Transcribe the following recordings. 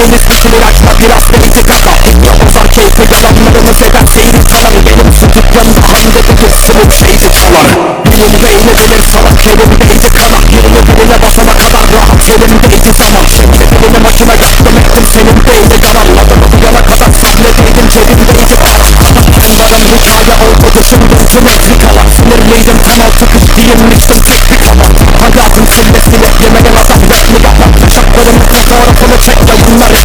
deniz dişini açma biraz beyti kaka Ya bozar keyfi yalanlarını sever seyri kalan Benim bir sınıf şeydi çalar Benim beyni bilir salak elimdeydi kanak Yirmi birine basana kadar rahat elimdeydi zaman Şimdi birine makine yaptım ettim senin beyni kararladım Yana kadar sahnedeydim cebimdeydi para Varım hikaye oldu düşündüm tüm metrikalar Sinirliydim kanal tıkış giyinmiştim tek bir kalan Hayatın sillesine yemeyen adam yok mu yapan Uçaklarımın fotoğrafını çek yayınlar hep yıkadan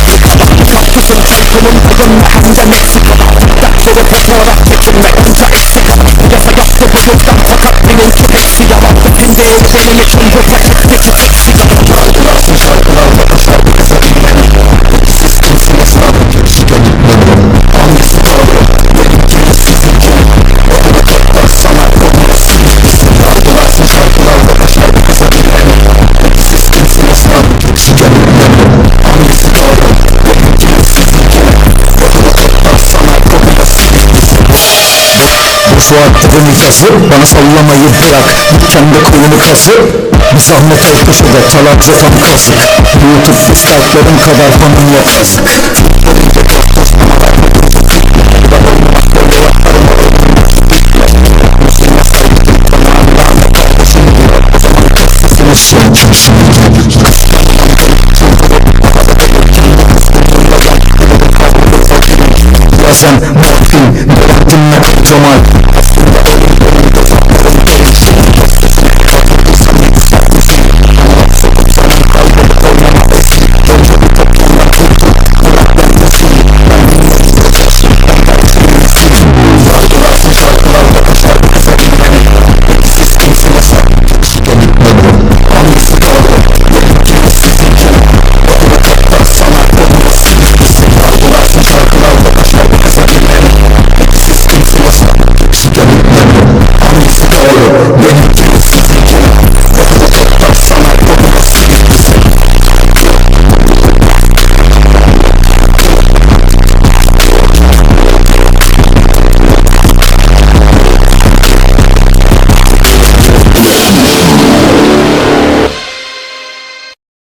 Feeling like I'm my hands are Mexico That's what I thought I took the my of Yes, I got the bullet down, I and the inch of Pepsi I want the finger, I'm feeling it, I'm reflecting, it's a Bu Fuat'ın ikazı bana sallamayı bırak Git kendi kuyunu kazı Bir zahmet ol köşede çalar tam kazık Youtube diskatlerim kadar fanım yok yazık Ya sen morfin, Aklımla kocaman they